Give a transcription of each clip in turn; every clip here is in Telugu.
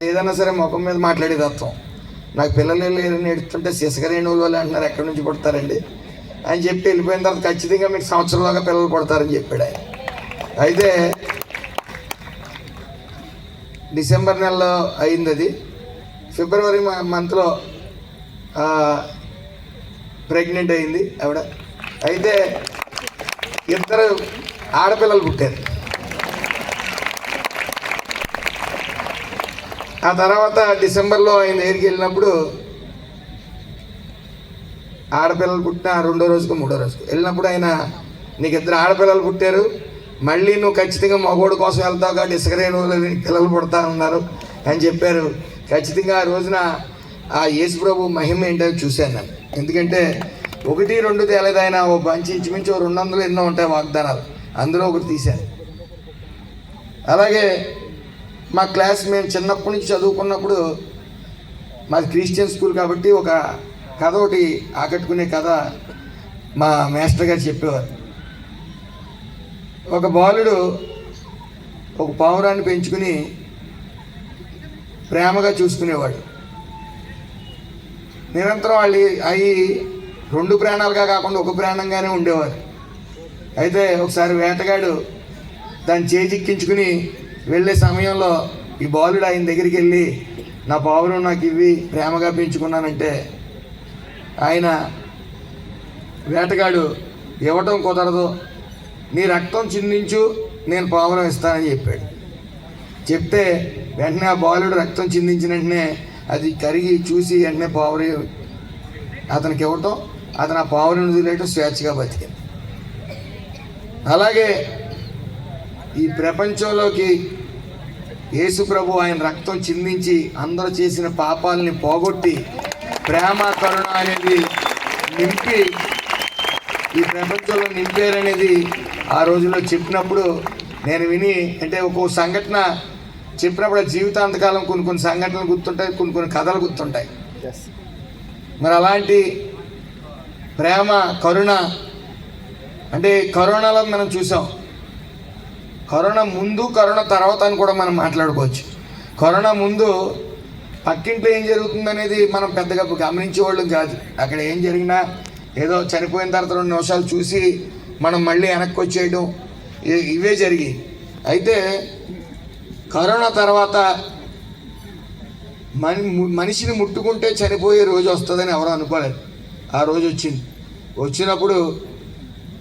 ఏదైనా సరే ముఖం మీద మాట్లాడే తత్వం నాకు పిల్లలు లేరు ఏడుస్తుంటే సిసగరేణువులు వాళ్ళు అంటున్నారు ఎక్కడి నుంచి పుడతారండి? అని చెప్పి వెళ్ళిపోయిన తర్వాత ఖచ్చితంగా మీకు సంవత్సరంలోగా పిల్లలు పుడతారని చెప్పాడు ఆయన. అయితే డిసెంబర్ నెలలో అయింది అది. ఫిబ్రవరి మంత్లో ప్రెగ్నెంట్ అయింది ఆవిడ. అయితే ఇద్దరు ఆడపిల్లలు పుట్టారు. ఆ తర్వాత డిసెంబర్లో ఆయన దగ్గరికి వెళ్ళినప్పుడు ఆడపిల్లలు పుట్టిన రెండో రోజుకు మూడో రోజుకు వెళ్ళినప్పుడు ఆయన నీకు ఇద్దరు ఆడపిల్లలు పుట్టారు మళ్ళీ నువ్వు ఖచ్చితంగా మగోడు కోసం వెళ్తావు కాబట్టి ఇసుకరేణు పిల్లలు పుడతా ఉన్నారు అని చెప్పారు. ఖచ్చితంగా ఆ రోజున ఆ యేసు ప్రభు మహిమ ఏంటో చూశాను నేను. ఎందుకంటే ఒకటి రెండు తేలేదు ఆయన. ఓ బంచి ఇంచుమించు రెండు వందలు ఎన్నో ఉంటాయి వాగ్దానాలు. అందులో ఒకటి తీశాను. అలాగే మా క్లాస్ మేము చిన్నప్పటి నుంచి చదువుకున్నప్పుడు మాది క్రిస్టియన్ స్కూల్ కాబట్టి ఒక కథ ఒకటి ఆకట్టుకునే కథ మా మాస్టర్ గారు చెప్పేవారు. ఒక బాలుడు ఒక పావురాన్ని పెంచుకుని ప్రేమగా చూసుకునేవాడు. నిరంతరం వాళ్ళు అవి రెండు ప్రాణాలుగా కాకుండా ఒక ప్రాణంగానే ఉండేవారు. అయితే ఒకసారి వేటగాడు దాన్ని చేజిక్కించుకుని వెళ్ళే సమయంలో ఈ బాలుడు ఆయన దగ్గరికి వెళ్ళి నా పావురం నాకు ఇవి ప్రేమగా పెంచుకున్నానంటే. ఆయన వేటగాడు ఇవ్వటం కుదరదు నీ రక్తం చిందించు నేను పావురం ఇస్తానని చెప్పాడు. చెప్తే వెంటనే ఆ బాలుడు రక్తం చిందించిన వెంటనే అది కరిగి చూసి వెంటనే పావురం అతనికి ఇవ్వటం అతను ఆ పావురం వదిలేయటం స్వేచ్ఛగా బతికింది. అలాగే ఈ ప్రపంచంలోకి యేసు ప్రభు ఆయన రక్తం చిందించి అందరూ చేసిన పాపాలని పోగొట్టి ప్రేమ కరుణ అనేది నింపి ఈ ప్రపంచంలో నింపారనేది ఆ రోజుల్లో చెప్పినప్పుడు నేను విని అంటే ఒక్కో సంఘటన చెప్పినప్పుడు జీవితాంతకాలం కొన్ని కొన్ని సంఘటనలు గుర్తుంటాయి కొన్ని కొన్ని కథలు గుర్తుంటాయి. మరి అలాంటి ప్రేమ కరుణ అంటే కరోనాలో మనం చూసాం. కరోనా ముందు కరోనా తర్వాత అని కూడా మనం మాట్లాడుకోవచ్చు. కరోనా ముందు పక్కింట్లో ఏం జరుగుతుందనేది మనం పెద్దగా గమనించేవాళ్ళం కాదు. అక్కడ ఏం జరిగినా ఏదో చనిపోయిన తర్వాత రెండు నిమిషాలు చూసి మనం మళ్ళీ వెనక్కి వచ్చేయడం ఇవే జరిగి అయితే కరోనా తర్వాత మని మనిషిని ముట్టుకుంటే చనిపోయే రోజు వస్తుందని ఎవరు అనుకోలేదు. ఆ రోజు వచ్చింది. వచ్చినప్పుడు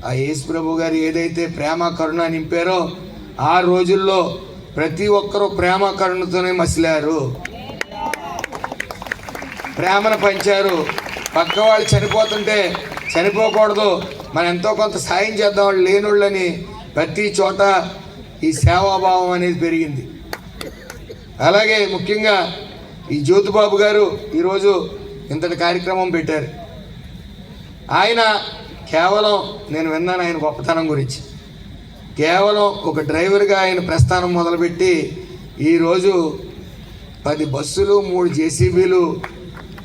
ఆ యేసు ప్రభు గారు ఏదైతే ప్రేమ కరుణ నింపారో ఆ రోజుల్లో ప్రతి ఒక్కరూ ప్రేమ కరుణతోనే మసిలారు. ప్రేమను పంచారు. పక్క వాళ్ళు చనిపోతుంటే చనిపోకూడదు. మనం ఎంతో కొంత సాయం చేద్దాం వాళ్ళు లేనోళ్ళని ప్రతి చోట ఈ సేవాభావం అనేది పెరిగింది. అలాగే ముఖ్యంగా ఈ జ్యోతిబాబు గారు ఈరోజు ఇంతటి కార్యక్రమం పెట్టారు. ఆయన కేవలం నేను విన్నాను ఆయన గొప్పతనం గురించి. కేవలం ఒక డ్రైవర్గా ఆయన ప్రస్థానం మొదలుపెట్టి ఈరోజు పది బస్సులు మూడు జేసీబీలు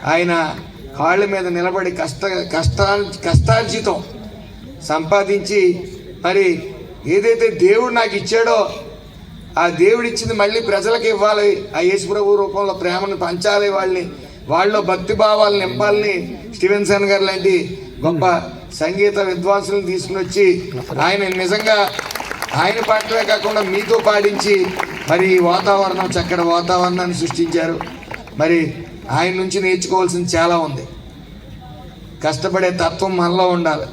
ఆయన కాళ్ళ మీద నిలబడి కష్ట కష్టా కష్టార్జితం సంపాదించి మరి ఏదైతే దేవుడు నాకు ఇచ్చాడో ఆ దేవుడు ఇచ్చింది మళ్ళీ ప్రజలకు ఇవ్వాలి. ఆ యేసుప్రభు రూపంలో ప్రేమను పంచాలి వాళ్ళని వాళ్ళలో భక్తి భావాలు నింపాలని స్టీవెన్సన్ గారు లాంటి గొప్ప సంగీత విద్వాంసులను తీసుకుని వచ్చి ఆయన నిజంగా ఆయన పాటలే కాకుండా మీతో పాడించి మరి ఈ వాతావరణం చక్కటి వాతావరణాన్ని సృష్టించారు. మరి ఆయన నుంచి నేర్చుకోవాల్సింది చాలా ఉంది. కష్టపడే తత్వం మనలో ఉండాలి.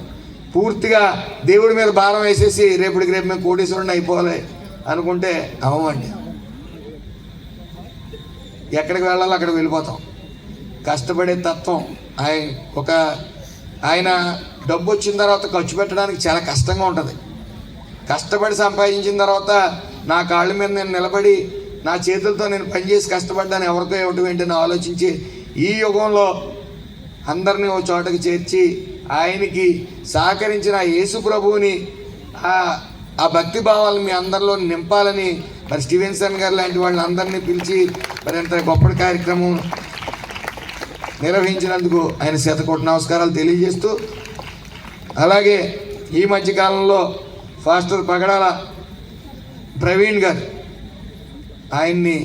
పూర్తిగా దేవుడి మీద భారం వేసేసి రేపటికి రేపు మేము కోటీశ్వరుని అయిపోవాలి అనుకుంటే అవ్వండి ఎక్కడికి వెళ్ళాలో అక్కడికి వెళ్ళిపోతాం. కష్టపడే తత్వం ఆయన ఒక ఆయన డబ్బు వచ్చిన తర్వాత ఖర్చు పెట్టడానికి చాలా కష్టంగా ఉంటుంది. కష్టపడి సంపాదించిన తర్వాత నా కాళ్ళ మీద నేను నిలబడి నా చేతులతో నేను పనిచేసి కష్టపడ్డాను ఎవరికో ఇవ్వటం ఏంటని ఆలోచించి ఈ యుగంలో అందరినీ ఓ చోటకి చేర్చి ఆయనకి సహకరించిన యేసు ప్రభువుని ఆ ఆ భక్తి భావాలను మీ అందరిలో నింపాలని మరి స్టీవెన్సన్ గారు లాంటి వాళ్ళని అందరినీ పిలిచి మరి ఇంత గొప్ప కార్యక్రమం నిర్వహించినందుకు ఆయన శతకోటి నమస్కారాలు తెలియజేస్తూ అలాగే ఈ మధ్యకాలంలో పాస్టర్ పగడాల ప్రవీణ్ గారు ఆయన్ని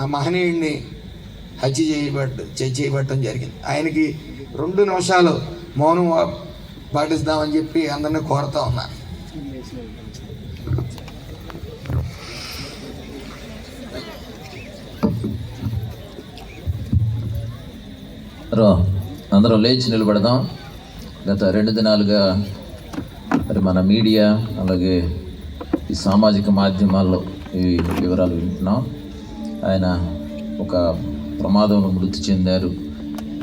ఆ మహనీయుడిని హత్య చేయబడ్డ చేయబడటం జరిగింది. ఆయనకి రెండు నిమిషాలు మౌనం పాటిస్తామని చెప్పి అందరిని కోరుతా ఉన్నాను రో అందరూ లేచి నిలబడదాం. గత రెండు దినాలుగా మరి మన మీడియా అలాగే ఈ సామాజిక మాధ్యమాల్లో ఈ వివరాలు వింటున్నాం. ఆయన ఒక ప్రమాదంలో మృతి చెందారు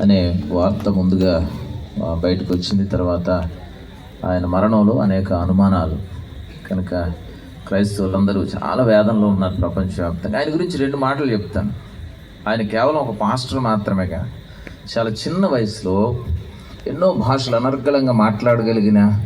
అనే వార్త ముందుగా బయటకు వచ్చింది. తర్వాత ఆయన మరణంలో అనేక అనుమానాలు. కనుక క్రైస్తవులందరూ చాలా వేదనలో ఉన్నారు ప్రపంచవ్యాప్తంగా. ఆయన గురించి రెండు మాటలు చెప్తాను. ఆయన కేవలం ఒక పాస్టర్ మాత్రమేగా చాలా చిన్న వయసులో ఎన్నో భాషలు అనర్గళంగా మాట్లాడగలిగిన